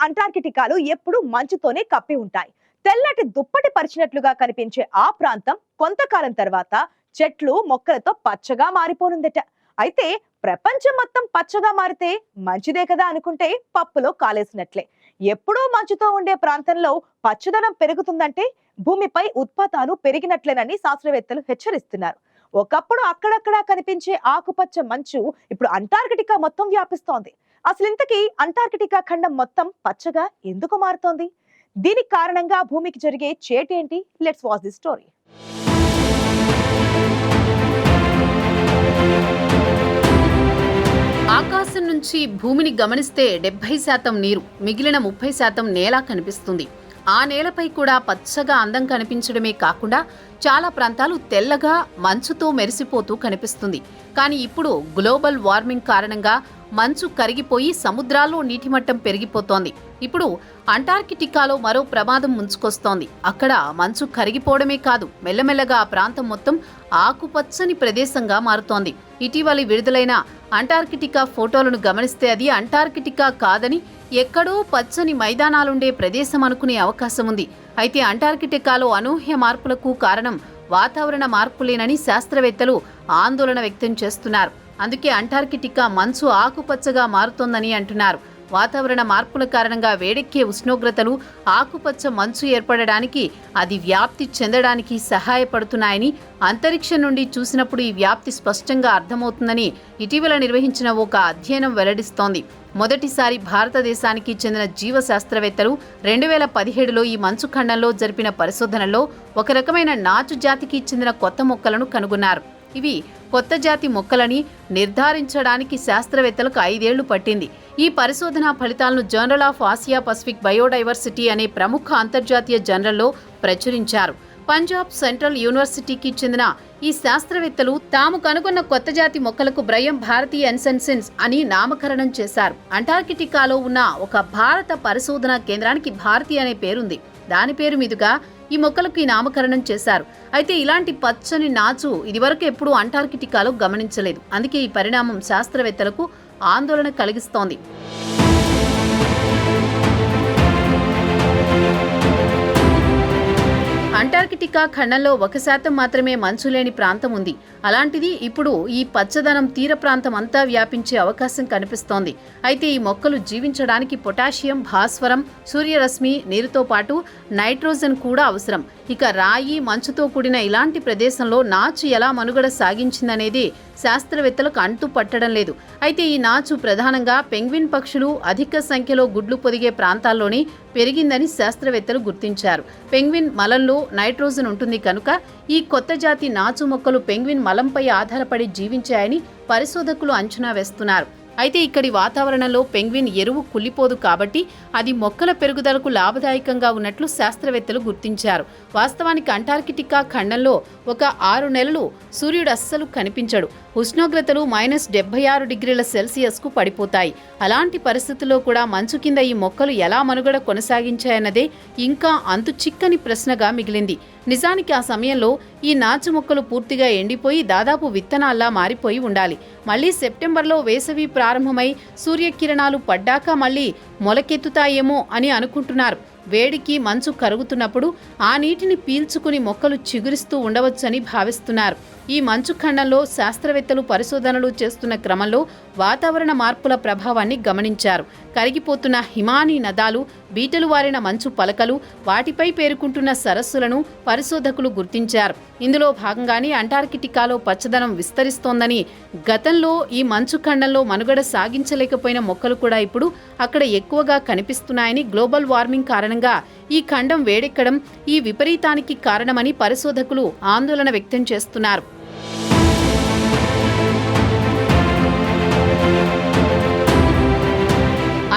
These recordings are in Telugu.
అంటార్కిటికాలు ఎప్పుడూ మంచుతోనే కప్పి ఉంటాయి. తెల్లటి దుప్పటి పరిచినట్లుగా కనిపించే ఆ ప్రాంతం కొంతకాలం తర్వాత చెట్లు మొక్కలతో పచ్చగా మారిపోనుందట. అయితే ప్రపంచం మొత్తం పచ్చగా మారితే మంచిదే కదా అనుకుంటే పప్పులో కాలేసినట్లే. ఎప్పుడూ మంచుతో ఉండే ప్రాంతంలో పచ్చదనం పెరుగుతుందంటే భూమిపై ఉత్పాతాలు పెరిగినట్లేనని శాస్త్రవేత్తలు హెచ్చరిస్తున్నారు. ఒకప్పుడు అక్కడక్కడా కనిపించే ఆకుపచ్చ మంచు ఇప్పుడు అంటార్కిటికా మొత్తం వ్యాపిస్తోంది. అసలు ఇంతకీ అంటార్కిటికా ఖండం మొత్తం పచ్చగా ఎందుకు మారుతోంది? దీనికి కారణంగా భూమికి జరిగే చేటేంటి లెట్స్ వాచ్ ది స్టోరీ ఆకాశం నుంచి భూమిని గమనిస్తే డెబ్బై శాతం నీరు మిగిలిన ముప్పై శాతం నేల కనిపిస్తుంది. ఆ నేలపై కూడా పచ్చగా అందం కనిపించడమే కాకుండా చాలా ప్రాంతాలు తెల్లగా మంచుతో మెరిసిపోతూ కనిపిస్తుంది. కానీ ఇప్పుడు గ్లోబల్ వార్మింగ్ కారణంగా మంచు కరిగిపోయి సముద్రాల్లో నీటి మట్టం పెరిగిపోతోంది. ఇప్పుడు అంటార్కిటికాలో మరో ప్రమాదం ముంచుకొస్తోంది. అక్కడ మంచు కరిగిపోవడమే కాదు మెల్లమెల్లగా ఆ ప్రాంతం మొత్తం ఆకుపచ్చని ప్రదేశంగా మారుతోంది. ఇటీవలి విడుదలైన అంటార్కిటికా ఫోటోలను గమనిస్తే అది అంటార్కిటికా కాదని ఎక్కడో పచ్చని మైదానాలుండే ప్రదేశం అనుకునే అవకాశం ఉంది. అయితే అంటార్కిటికాలో అనూహ్య మార్పులకు కారణం వాతావరణ మార్పులేనని శాస్త్రవేత్తలు ఆందోళన వ్యక్తం చేస్తున్నారు. అందుకే అంటార్కిటికా మంచు ఆకుపచ్చగా మారుతోందని అంటున్నారు. వాతావరణ మార్పుల కారణంగా వేడెక్కే ఉష్ణోగ్రతలు ఆకుపచ్చ మంచు ఏర్పడడానికి అది వ్యాప్తి చెందడానికి సహాయపడుతున్నాయని అంతరిక్షం నుండి చూసినప్పుడు ఈ వ్యాప్తి స్పష్టంగా అర్థమవుతుందని ఇటీవల నిర్వహించిన ఒక అధ్యయనం వెల్లడిస్తోంది. మొదటిసారి భారతదేశానికి చెందిన జీవ శాస్త్రవేత్తలు రెండు వేల పదిహేడులో ఈ మంచు ఖండంలో జరిపిన పరిశోధనలో ఒక రకమైన నాచు జాతికి చెందిన కొత్త మొక్కలను కనుగొన్నారు. ఇవి కొత్త జాతి మొక్కలని నిర్ధారించడానికి శాస్త్రవేత్తలకు ఐదేళ్ళు పట్టింది. ఈ పరిశోధన ఫలితాలను journal of Asia Pacific biodiversity అనే ప్రముఖ అంతర్జాతీయ జర్నల్లో ప్రచురించారు. పంజాబ్ సెంట్రల్ యూనివర్సిటీకి చెందిన ఈ శాస్త్రవేత్తలు తాము కనుగొన్న కొత్త జాతి మొక్కలకు బ్రయం భారతీయ ఎన్సెన్సిన్స్ అని నామకరణం చేశారు. అంటార్కిటికాలో ఉన్న ఒక భారత పరిశోధనా కేంద్రానికి భారతి అనే పేరుంది. దాని పేరు మీదుగా ఈ మొక్కలకు ఈ నామకరణం చేశారు. అయితే ఇలాంటి పచ్చని నాచు ఇదివరకు ఎప్పుడూ అంటార్కిటికాలో గమనించలేదు. అందుకే ఈ పరిణామం శాస్త్రవేత్తలకు ఆందోళన కలిగిస్తోంది. అంటార్కిటికా ఖండంలో ఒక శాతం మాత్రమే మంచు లేని ప్రాంతం ఉంది. అలాంటిది ఇప్పుడు ఈ పచ్చదనం తీర ప్రాంతం అంతా వ్యాపించే అవకాశం కనిపిస్తోంది. అయితే ఈ మొక్కలు జీవించడానికి పొటాషియం భాస్వరం సూర్యరశ్మి నీరుతో పాటు నైట్రోజన్ కూడా అవసరం. ఇక రాయి మంచుతో కూడిన ఇలాంటి ప్రదేశంలో నాచు ఎలా మనుగడ సాగించిందనేది శాస్త్రవేత్తలకు అంటూ పట్టడం లేదు. అయితే ఈ నాచు ప్రధానంగా పెంగ్విన్ పక్షులు అధిక సంఖ్యలో గుడ్లు పొదిగే ప్రాంతాల్లోనే పెరిగిందని శాస్త్రవేత్తలు గుర్తించారు. పెంగ్విన్ మలంలో నైట్రోజన్ ఉంటుంది కనుక ఈ కొత్త జాతి నాచు మొక్కలు పెంగ్విన్ మలంపై ఆధారపడి జీవించాయని పరిశోధకులు అంచనా వేస్తున్నారు. అయితే ఇక్కడి వాతావరణంలో పెంగ్విన్ ఎరువు కుళ్ళిపోదు కాబట్టి అది మొక్కల పెరుగుదలకు లాభదాయకంగా ఉన్నట్లు శాస్త్రవేత్తలు గుర్తించారు. వాస్తవానికి అంటార్కిటికా ఖండంలో ఒక ఆరు నెలలు సూర్యుడు అస్సలు కనిపించడు. ఉష్ణోగ్రతలు మైనస్ డెబ్బై ఆరు డిగ్రీల సెల్సియస్కు పడిపోతాయి. అలాంటి పరిస్థితుల్లో కూడా మంచు కింద ఈ మొక్కలు ఎలా మనుగడ కొనసాగించాయన్నదే ఇంకా అంతు చిక్కని ప్రశ్నగా మిగిలింది. నిజానికి ఆ సమయంలో ఈ నాచు మొక్కలు పూర్తిగా ఎండిపోయి దాదాపు విత్తనాల్లా మారిపోయి ఉండాలి. మళ్ళీ సెప్టెంబర్లో వేసవి ప్రారంభమై సూర్యకిరణాలు పడ్డాక మళ్ళీ మొలకెత్తుతాయేమో అని అనుకుంటున్నారు. వేడికి మంచు కరుగుతున్నప్పుడు ఆ నీటిని పీల్చుకుని మొక్కలు చిగురిస్తూ ఉండవచ్చని భావిస్తున్నారు. ఈ మంచు ఖండంలో శాస్త్రవేత్తలు పరిశోధనలు చేస్తున్న క్రమంలో వాతావరణ మార్పుల ప్రభావాన్ని గమనించారు. కరిగిపోతున్న హిమానీ నదాలు బీటలు వారిన మంచు పలకలు వాటిపై పేరుకుంటున్న సరస్సులను పరిశోధకులు గుర్తించారు. ఇందులో భాగంగానే అంటార్కిటికాలో పచ్చదనం విస్తరిస్తోందని గతంలో ఈ మంచు ఖండంలో మనుగడ సాగించలేకపోయిన మొక్కలు కూడా ఇప్పుడు అక్కడ ఎక్కువగా కనిపిస్తున్నాయని గ్లోబల్ వార్మింగ్ కారణంగా ఈ ఖండం వేడెక్కడం ఈ విపరీతానికి కారణమని పరిశోధకులు ఆందోళన వ్యక్తం చేస్తున్నారు.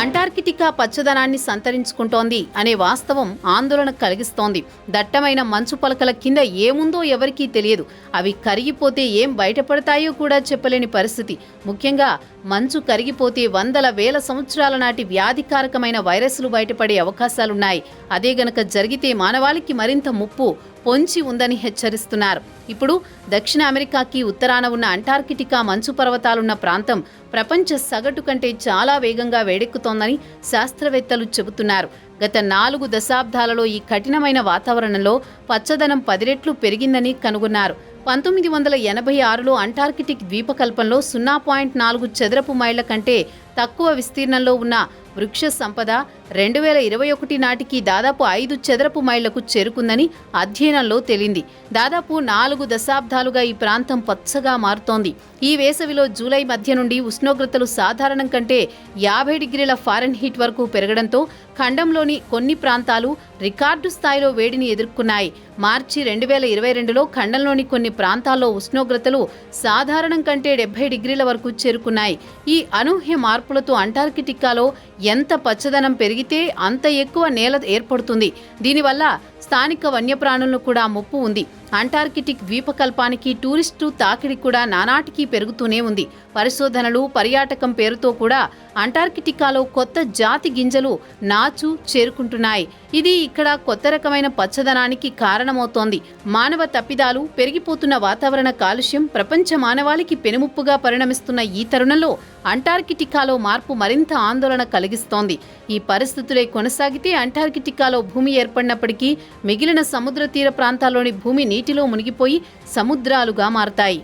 అంటార్కిటికా పచ్చదనాన్ని సంతరించుకుంటోంది అనే వాస్తవం ఆందోళన కలిగిస్తోంది. దట్టమైన మంచు పలకల కింద ఏముందో ఎవరికీ తెలియదు. అవి కరిగిపోతే ఏం బయటపడతాయో కూడా చెప్పలేని పరిస్థితి. ముఖ్యంగా మంచు కరిగిపోతే వందల వేల సంవత్సరాల నాటి వ్యాధికారకమైన వైరస్లు బయటపడే అవకాశాలున్నాయి. అదే గనక జరిగితే మానవాళికి మరింత ముప్పు పొంచి ఉందని హెచ్చరిస్తున్నారు. ఇప్పుడు దక్షిణ అమెరికాకి ఉత్తరాన ఉన్న అంటార్కిటికా మంచు పర్వతాలున్న ప్రాంతం ప్రపంచ సగటు కంటే చాలా వేగంగా వేడెక్కుతోందని శాస్త్రవేత్తలు చెబుతున్నారు. గత నాలుగు దశాబ్దాలలో ఈ కఠినమైన వాతావరణంలో పచ్చదనం పది రెట్లు పెరిగిందని కనుగొన్నారు. పంతొమ్మిది వందల ఎనభై ఆరులో అంటార్కిటిక్ ద్వీపకల్పంలో సున్నా పాయింట్ నాలుగు చదరపు మైళ్ళ కంటే తక్కువ విస్తీర్ణంలో ఉన్న వృక్ష సంపద రెండు వేల ఇరవై ఒకటి నాటికి దాదాపు ఐదు చదరపు మైళ్ళకు చేరుకుందని అధ్యయనంలో తేలింది. దాదాపు నాలుగు దశాబ్దాలుగా ఈ ప్రాంతం పచ్చగా మారుతోంది. ఈ వేసవిలో జూలై మధ్య నుండి ఉష్ణోగ్రతలు సాధారణం కంటే యాభై డిగ్రీల ఫారెన్హీట్ వరకు పెరగడంతో ఖండంలోని కొన్ని ప్రాంతాలు రికార్డు స్థాయిలో వేడిని ఎదుర్కొన్నాయి. మార్చి రెండు వేల ఇరవై రెండులో ఖండంలోని కొన్ని ప్రాంతాల్లో ఉష్ణోగ్రతలు సాధారణం కంటే డెబ్బై డిగ్రీల వరకు చేరుకున్నాయి. ఈ అనూహ్య మార్పులతో అంటార్కిటికాలో ఎంత పచ్చదనం పెరిగితే అంత ఎక్కువ నేల ఏర్పడుతుంది. దీనివల్ల స్థానిక వన్యప్రాణులను కూడా ముప్పు ఉంది. అంటార్కిటిక్ ద్వీపకల్పానికి టూరిస్టు తాకిడి కూడా నానాటికి పెరుగుతూనే ఉంది. పరిశోధనలు పర్యాటకం పేరుతో కూడా అంటార్కిటికాలో కొత్త జాతి గింజలు నాచు చేరుకుంటున్నాయి. ఇది ఇక్కడ కొత్త రకమైన పచ్చదనానికి కారణమవుతోంది. మానవ తప్పిదాలు పెరిగిపోతున్న వాతావరణ కాలుష్యం ప్రపంచ మానవాళికి పెనుముప్పుగా పరిణమిస్తున్న ఈ తరుణంలో అంటార్కిటికాలో మార్పు మరింత ఆందోళన కలిగిస్తోంది. ఈ పరిస్థితులే కొనసాగితే అంటార్కిటికాలో భూమి ఏర్పడినప్పటికీ మిగిలిన సముద్ర తీర ప్రాంతాల్లోని భూమి నీటిలో మునిగిపోయి సముద్రాలుగా మారతాయి.